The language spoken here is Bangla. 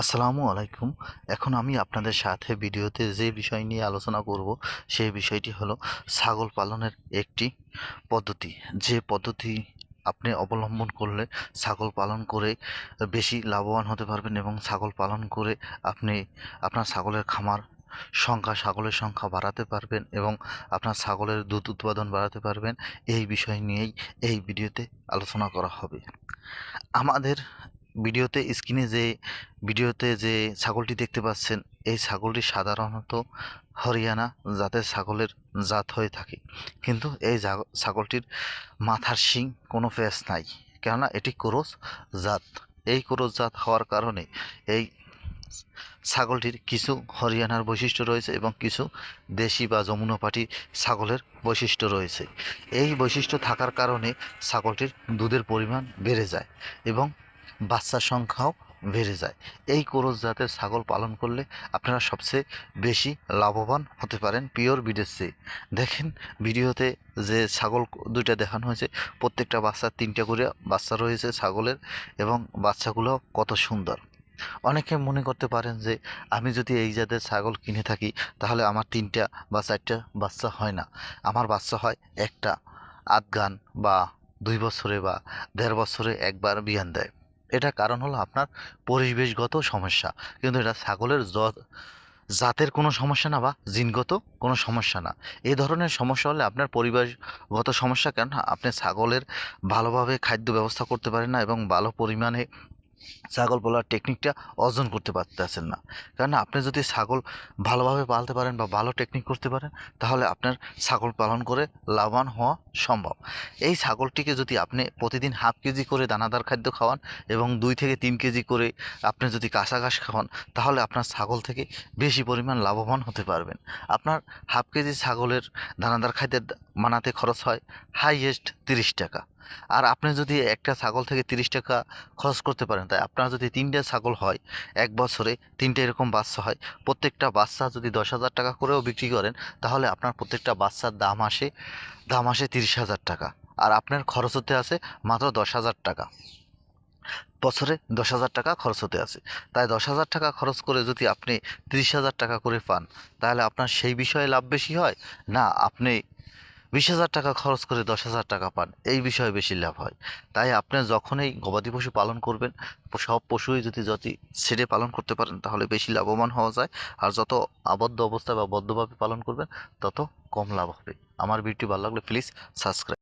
আসসালামু আলাইকুম। এখন আমি আপনাদের সাথে ভিডিওতে যে বিষয় নিয়ে আলোচনা করব, সেই বিষয়টি হলো ছাগল পালনের একটি পদ্ধতি। যে পদ্ধতি আপনি অবলম্বন করলে ছাগল পালন করে বেশি লাভবান হতে পারবেন এবং ছাগল পালন করে আপনি আপনার ছাগলের খামার সংখ্যা, ছাগলের সংখ্যা বাড়াতে পারবেন এবং আপনার ছাগলের দুধ উৎপাদন বাড়াতে পারবেন। এই বিষয় নিয়েই এই ভিডিওতে আলোচনা করা হবে। আমাদের ভিডিওতে স্ক্রিনে যে, ভিডিওতে যে ছাগলটি দেখতে পাচ্ছেন, এই ছাগলটি সাধারণত হরিয়ানা জাতের ছাগলের জাত হয়ে থাকে। কিন্তু এই ছাগলটির মাথার শিং কোনো ফেস নাই। কেননা এটি ক্রোস জাত। এই ক্রোস জাত হওয়ার কারণে এই ছাগলটির কিছু হরিয়ানার বৈশিষ্ট্য রয়েছে এবং কিছু দেশি বা যমুনাপাটি ছাগলের বৈশিষ্ট্য রয়েছে। এই বৈশিষ্ট্য থাকার কারণে ছাগলটির দুধের পরিমাণ বেড়ে যায় এবং বাচ্চার সংখ্যাও বেড়ে যায়। এই কোরস জাতের ছাগল পালন করলে আপনারা সবচেয়ে বেশি লাভবান হতে পারেন পিওর চেয়ে। দেখেন, ভিডিওতে যে ছাগল দুইটা দেখানো হয়েছে, প্রত্যেকটা বাচ্চার তিনটা করে বাচ্চা রয়েছে ছাগলের এবং বাচ্চাগুলো কত সুন্দর। অনেকে মনে করতে পারেন যে, আমি যদি এই জাতের ছাগল কিনে থাকি, তাহলে আমার তিনটা বা চারটা বাচ্চা হয় না। আমার বাচ্চা হয় একটা, আধগান বা দুই বছরে বা দেড় বছরে একবার বিয়ান দেয়। এটা কারণ হলো আপনার পরিবেশগত সমস্যা। কিন্তু এটা ছাগলের জাতের কোনো সমস্যা না বা জিনগত কোনো সমস্যা না। এ ধরনের সমস্যা হলে আপনার পরিবেশগত সমস্যা কেন? আপনি ছাগলের ভালোভাবে খাদ্য ব্যবস্থা করতে পারেন না এবং ভালো পরিমাণে ছাগল পালার টেকনিকটা অর্জন করতে পারতেছেন না। কারণ আপনি যদি ছাগল ভালোভাবে পালতে পারেন বা ভালো টেকনিক করতে পারেন, তাহলে আপনার ছাগল পালন করে লাভবান হওয়া সম্ভব। এই ছাগলটিকে যদি আপনি প্রতিদিন হাফ কেজি করে দানাদার খাদ্য খাওয়ান এবং দুই থেকে তিন কেজি করে আপনি যদি কাঁচা ঘাস খাওয়ান, তাহলে আপনার ছাগল থেকে বেশি পরিমাণ লাভবান হতে পারবেন। আপনার হাফ কেজি ছাগলের দানাদার খাদ্যের বানাতে খরচ হয় হাইয়েস্ট তিরিশ টাকা। আর আপনি যদি একটা ছাগল থেকে তিরিশ টাকা খরচ করতে পারেন, তাই আপনার যদি তিনটে ছাগল হয়, এক বছরে তিনটে এরকম বাচ্চা হয়, প্রত্যেকটা বাচ্চা যদি দশ হাজার টাকা করেও বিক্রি করেন, তাহলে আপনার প্রত্যেকটা বাচ্চার দাম আসে দাম আসে তিরিশ হাজার টাকা। আর আপনার খরচ হতে আছে মাত্র দশ হাজার টাকা। বছরে দশ হাজার টাকা খরচ হতে আছে। তাই দশ হাজার টাকা খরচ করে যদি আপনি তিরিশ হাজার টাকা করে পান, তাহলে আপনার সেই বিষয়ে লাভ বেশি হয়? না, আপনি বিশ হাজার টাকা খরচ করে দশ হাজার টাকা পান, এই বিষয়ে বেশি লাভ হয়। তাই আপনি যখনই গবাদি পশু পালন করবেন, সব পশুই যদি যদি ছেড়ে পালন করতে পারেন, তাহলে বেশি লাভবান হওয়া যায়। আর যত আবদ্ধ অবস্থায় বা বদ্ধভাবে পালন করবেন, তত কম লাভ হবে। আমার ভিডিওটি ভালো লাগলে প্লিজ সাবস্ক্রাইব